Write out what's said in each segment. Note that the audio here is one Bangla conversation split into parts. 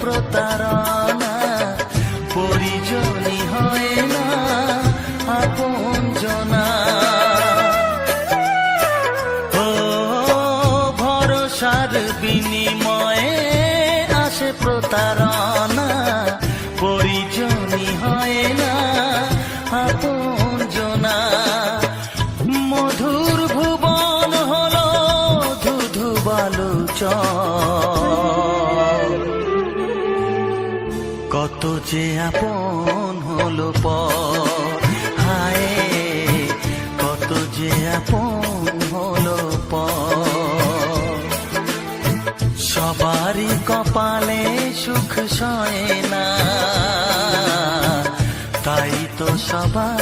আসে যে আপন হলো পর হায়, কত যে আপন হলো পর সবারই কপালে সুখ সয় না, তাই তো সবাই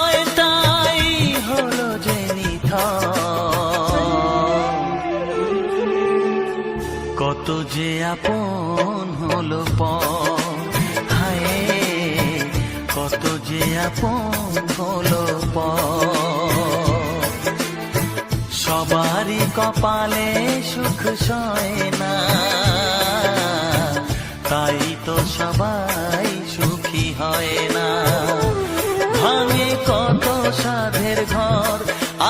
যে আপন হলো পর হায়, কত যে আপন হলো পর সবারই কপালে সুখ সয় না। তাই তো সবাই সুখী হয় না। ভাঙে কত সাধের ঘর,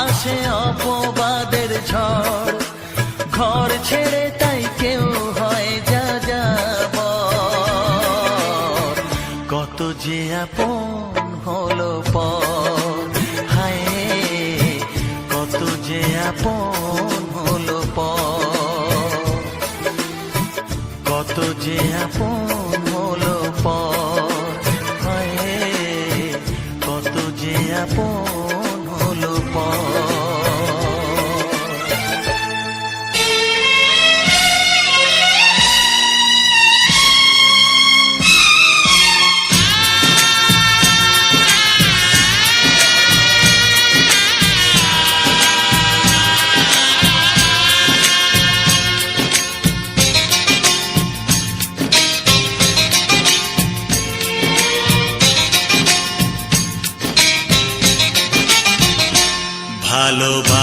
আসে অপবাদের ঝড়। ঘর ছেড়ে আপন হলো পর হায় কত যে আপন হলো পর কত যে আপন হলো পর হায় কত যে আপন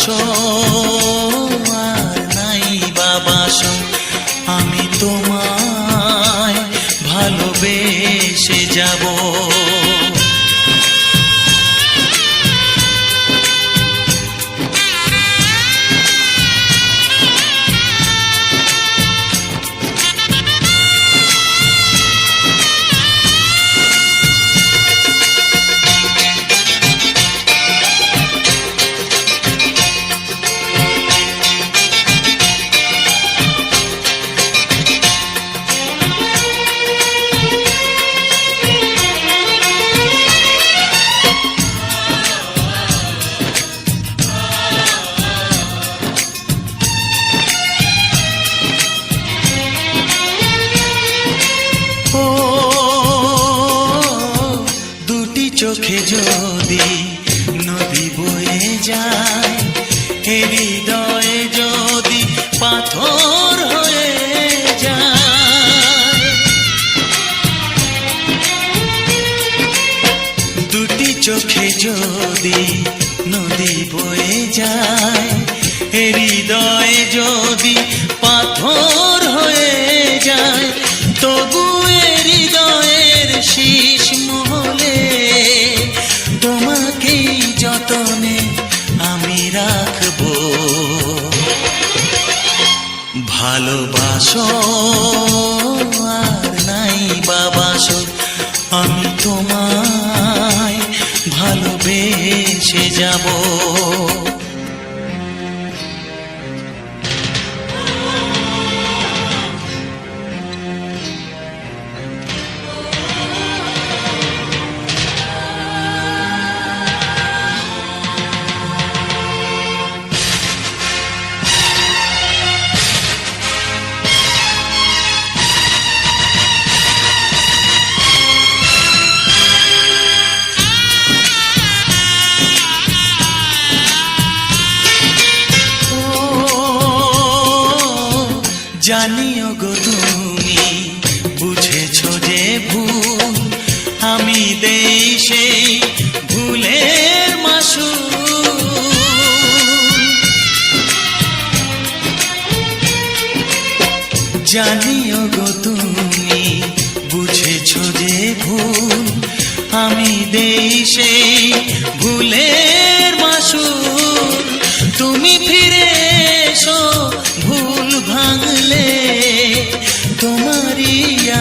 ভালোবাসো যদি নদী বয়ে যায়। হৃদয়ে যদি পাথর হয়ে যায়, তবু হৃদয়ের শীষ মহলে তোমাকেই যতনে আমি রাখব। ভালোবাসো যাব জানিও গো তুমি, বুঝেছ যে ভুল আমি দেই ভুলের মাসুল। জানিও গো তুমি, বুঝেছ যে ভুল আমি দেই ভুলের মাসুল। তুমি ফিরে এসো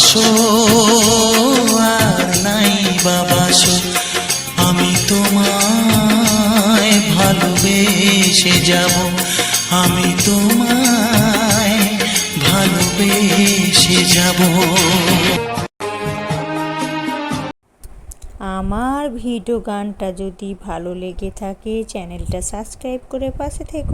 ভালোবাসো আর নাই বাবাসো আমি তোমায় ভালোবেসে যাব। আমি তোমায় ভালোবেসে যাব। আমার ভিডিও গানটা যদি ভালো লেগে থাকে, চ্যানেলটা সাবস্ক্রাইব করে পাশে থেকো।